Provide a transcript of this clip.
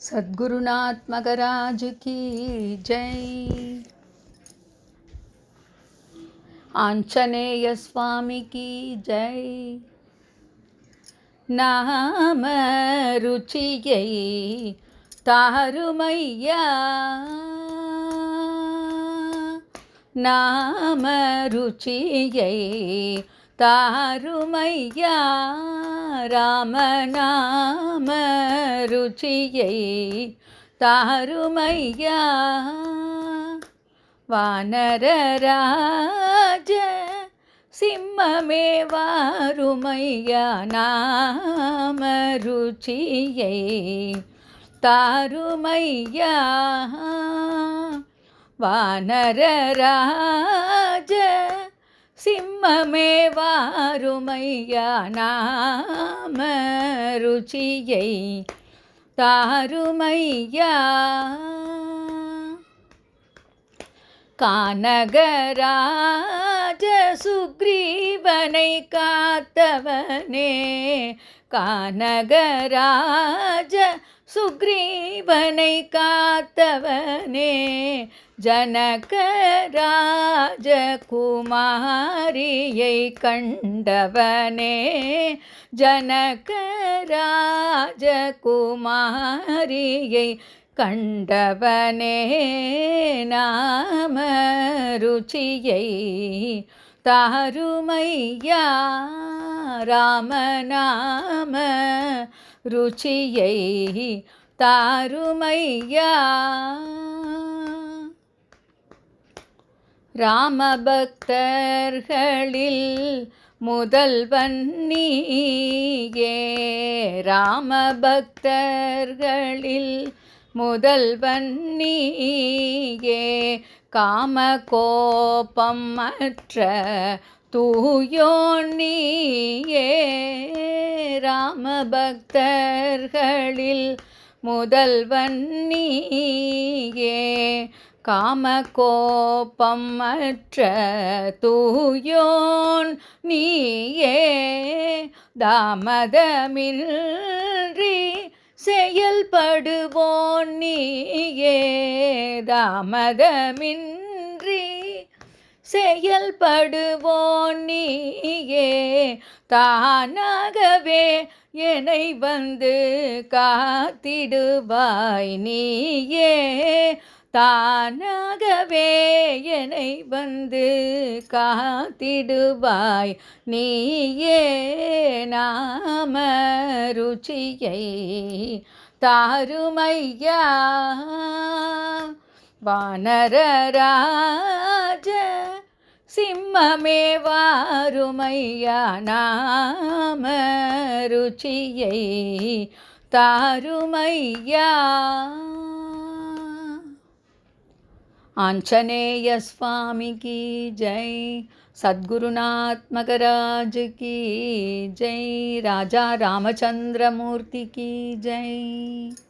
सद्गुरुनाथ मगराज की जय। आंचनेय स्वामी की जय। नाम रुचि तारुमैया नाम रुचि तारुमैया ராமநாம ருச்சியை தாருமையா? வானரராஜ சிம்மமே வாருமையா? நாம ருச்சியை தாருமையா? வானரராஜ சிம்மமே வாருமையா நாம ருச்சியை தாருமையா. கானகராஜ சுக்ரீவனை காத்தவனே கானகராஜ சுக்ரீவனை காத்தவனே ஜனகராஜ குமாரியை கண்டவனே ஜனகராஜ குமாரியை கண்டவனே நாம ருச்சியை தாருமையா ராமநாம ருச்சியை தாருமையா. ராமபக்தர்களில் முதல்வன் நீயே ராமபக்தர்களில் முதல்வன் நீயே காம கோபம் மற்ற தூயோன் நீயே ராமபக்தர்களில் முதல்வன் நீயே காம கோபம் தூயோன் நீயே தாமதமில் செயல்படுவோன் நீயே தாமதமின்றி செயல்படுவோன் நீயே தானாகவே என்னை வந்து காத்திடுவாய் நீயே. தானாகவே என்னை வந்து காத்திடுவாய். நீயே நாம ருச்சியை தாருமையா? வானரராஜ சிம்மமே வாருமையா? நாம ருச்சியை தாருமையா? आंजनेय स्वामी की जय। सद्गुरुनात्मकराज की जय। राजा रामचंद्र मूर्ति की जय।